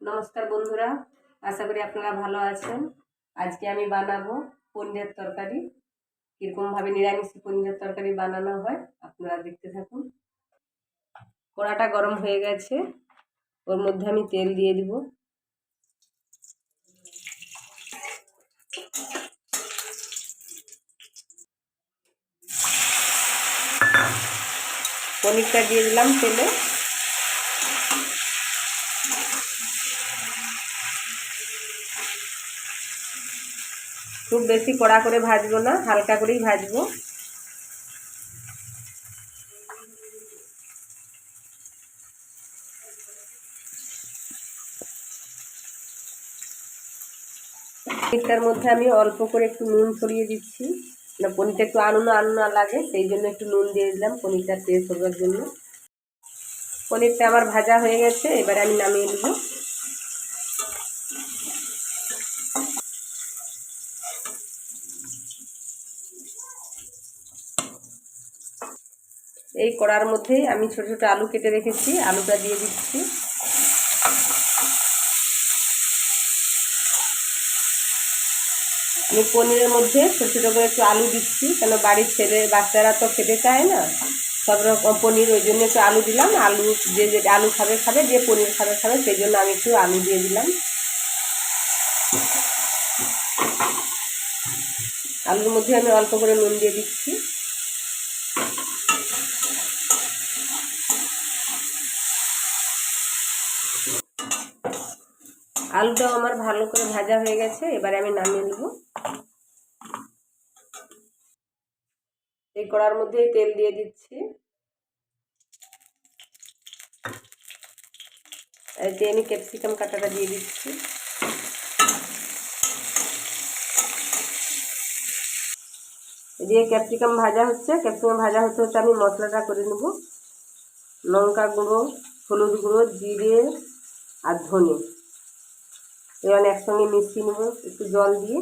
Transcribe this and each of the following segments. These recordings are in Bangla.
নমস্কার বন্ধুরা, আশা করি আপনারা ভালো আছেন। আজকে আমি বানাবো পনিরের তরকারি। কীরকমভাবে নিরামিষ পনিরের তরকারি বানানো হয়, আপনারা দেখতে থাকুন। কড়াটা গরম হয়ে গেছে, ওর মধ্যে আমি তেল দিয়ে দিব। পনিরটা দিয়ে দিলাম তেলে। খুব বেশি কড়া করে ভাজবো না, হালকা করেই ভাজবো। পনিরটার মধ্যে আমি অল্প করে একটু নুন ছড়িয়ে দিচ্ছি। না, পনিরটা একটু আনুনা আনুনা লাগে, সেই জন্য একটু নুন দিয়ে দিলাম পনিরটা টেস্ট হবার জন্য। পনিরটা আমার ভাজা হয়ে গেছে, এবারে আমি নামিয়ে নেব। এই কড়ার মধ্যেই আমি ছোট ছোট আলু কেটে রেখেছি, আলুটা দিয়ে দিচ্ছি। আমি পনিরের মধ্যে ছোটো ছোটো করে একটু আলু দিচ্ছি, কেন বাড়ির ছেলে, বাচ্চারা তো খেতে চায় না। সব রকম পনির, ওই জন্য একটু আলু দিলাম। আলু যে যে আলু খাবে খাবে, যে পনির খাবে খাবে, সেই জন্য আমি একটু আলু দিয়ে দিলাম। আলুর মধ্যে আমি অল্প করে নুন দিয়ে দিচ্ছি। আলুটাও আমার ভালো করে ভাজা হয়ে গেছে, এবারে আমি নামিয়ে নেব। এই কড়ার মধ্যে তেল দিয়ে দিচ্ছি। আমি ক্যাপসিকাম কাটাটা দিয়ে দিচ্ছি। দিয়ে ক্যাপসিকাম ভাজা হচ্ছে, ক্যাপসিকাম ভাজা হতে হচ্ছে আমি মশলাটা করে নেব। লঙ্কা গুঁড়ো, হলুদ গুঁড়ো, জিরে আর ধনে। এবার একসঙ্গে মিশিয়ে নেব একটু জল দিয়ে।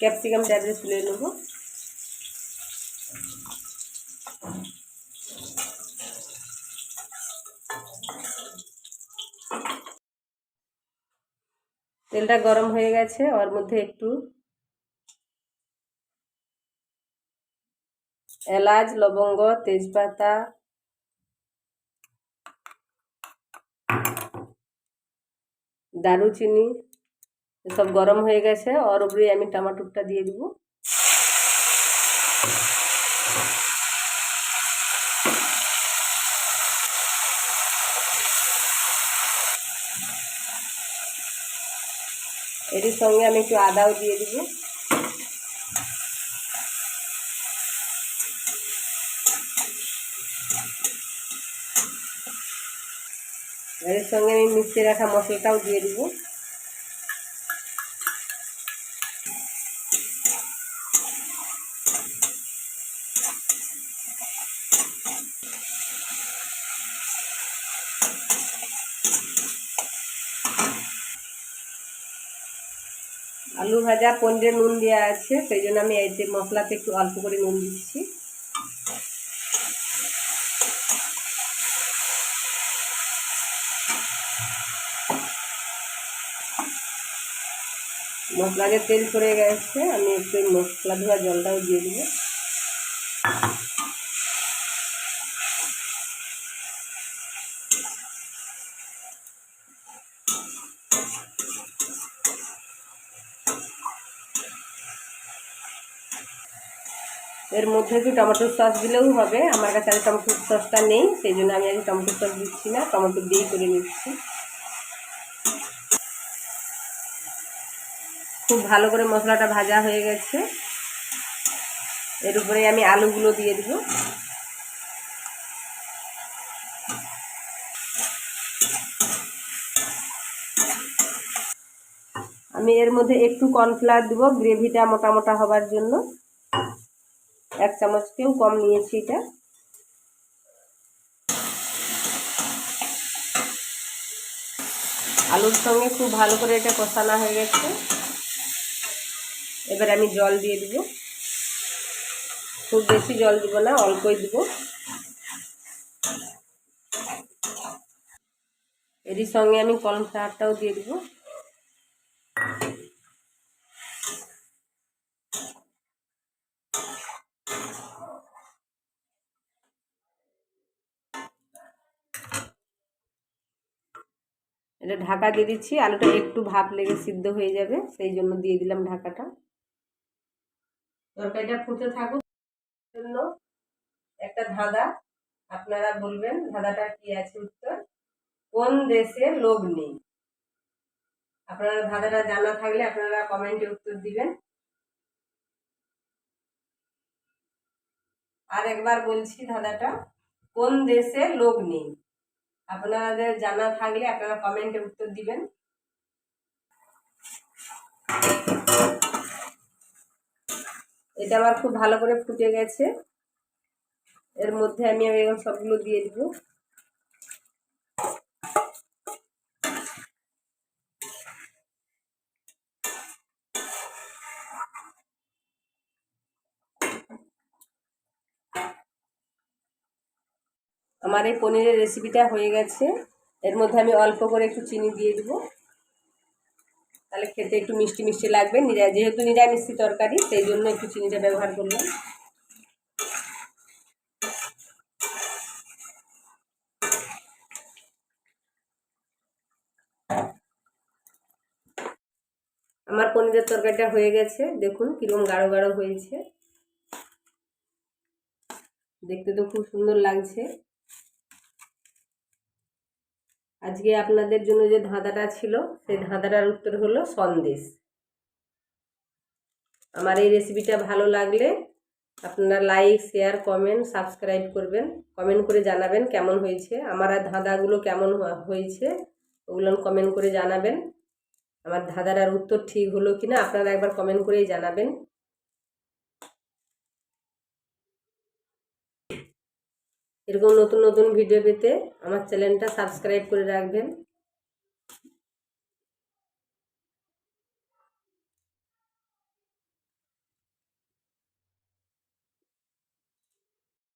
ক্যাপসিকাম ট্যাবলে তুলে নেব। তেলটা গরম হয়ে গেছে, ওর মধ্যে একটু এলাচ, লবঙ্গ, তেজপাতা, দারুচিনি, সব গরম হয়ে গেছে। ওর উপরে আমি টমাটোরটা দিয়ে দিব। এটির সঙ্গে আমি একটু আদাও দিয়ে দিব। এর সঙ্গে আমি মিশিয়ে রাখা মশলাটাও দিয়ে দিব। আলু ভাজা পনিরে নুন দেওয়া আছে, সেই জন্য আমি এই মশলাতে একটু অল্প করে নুন দিচ্ছি। মশলা যে তেল পড়ে গেছে, আমি একটু মশলা ধোয়া জলটাও দিয়ে দিব এর মধ্যে একটু টমেটোর সস দিলেও হবে, আমার কাছে আর টমেটোর সসটা নেই, সেই জন্য আমি আজ টমেটোর সস দিচ্ছি না, টমেটো দিয়েই করে নিচ্ছি। খুব ভালো করে মশলাটা ভাজা হয়ে গেছে। এর উপরে আমি আলুগুলো দিয়ে দিব। আমি এর মধ্যে একটু কর্নফ্লাওয়ার দিব গ্রেভিটা মোটা মোটা হবার জন্য। এক চামচকেও কম নিয়েছি এটা। আলুর সঙ্গে খুব ভালো করে এটা কষানো হয়ে গেছে। এবার আমি জল দিয়ে দিব। খুব বেশি জল দিব না, অল্পই দিব। এরই সঙ্গে আমি কর্নফ্লাওয়ারটাও দিয়ে দিব। এটা ঢাকা দিয়ে দিচ্ছি। আলুটা একটু ভাপ লেগে সিদ্ধ হয়ে যাবে, সেই জন্য দিয়ে দিলাম ঢাকাটা। তরকারিটা ফুটে থাকুক জন্য একটা ধাঁধা, আপনারা বলবেন ধাঁধাটা কি আছে উত্তর? কোন দেশে লোক নেই? আপনারা ধাঁধাটা জানা থাকলে আপনারা কমেন্টে উত্তর দিবেন। আর একবার বলছি ধাঁধাটা, কোন দেশে লোক নেই? আপনাদের জানা থাকলে আপনারা কমেন্টে উত্তর দিবেন। এটা আমার খুব ভালো করে ফুটে গেছে। এর মধ্যে আমি এখন সবগুলো দিয়ে দিব। আমার এই পনিরের রেসিপিটা হয়ে গেছে। এর মধ্যে আমি অল্প করে একটু চিনি দিয়ে দিব। তাহলে খেতে একটু মিষ্টি মিষ্টি লাগবে। নিরা, যেহেতু নিরামিষি তরকারি, সেই জন্য একটু চিনিটা ব্যবহার করলাম। আমার পনিরের তরকারিটা হয়ে গেছে। দেখুন কীরকম গাঢ় গাঢ় হয়েছে। দেখতে তো খুব সুন্দর লাগছে। আজকে আপনাদের জন্য যে ধাঁধাটা ছিল, সেই ধাঁধাটার উত্তর হলো সন্দেশ। আমার এই রেসিপিটা ভালো লাগলে আপনারা লাইক শেয়ার কমেন্ট সাবস্ক্রাইব করবেন। কমেন্ট করে জানাবেন কেমন হয়েছে, আমার আর ধাঁধাগুলো কেমন হয়েছে, ওগুলো কমেন্ট করে জানাবেন। আমার ধাঁধাটার উত্তর ঠিক হলো কি না আপনারা একবার কমেন্ট করেই জানাবেন। এরকম নতুন নতুন ভিডিও পেতে আমার চ্যানেলটা সাবস্ক্রাইব করে রাখবেন।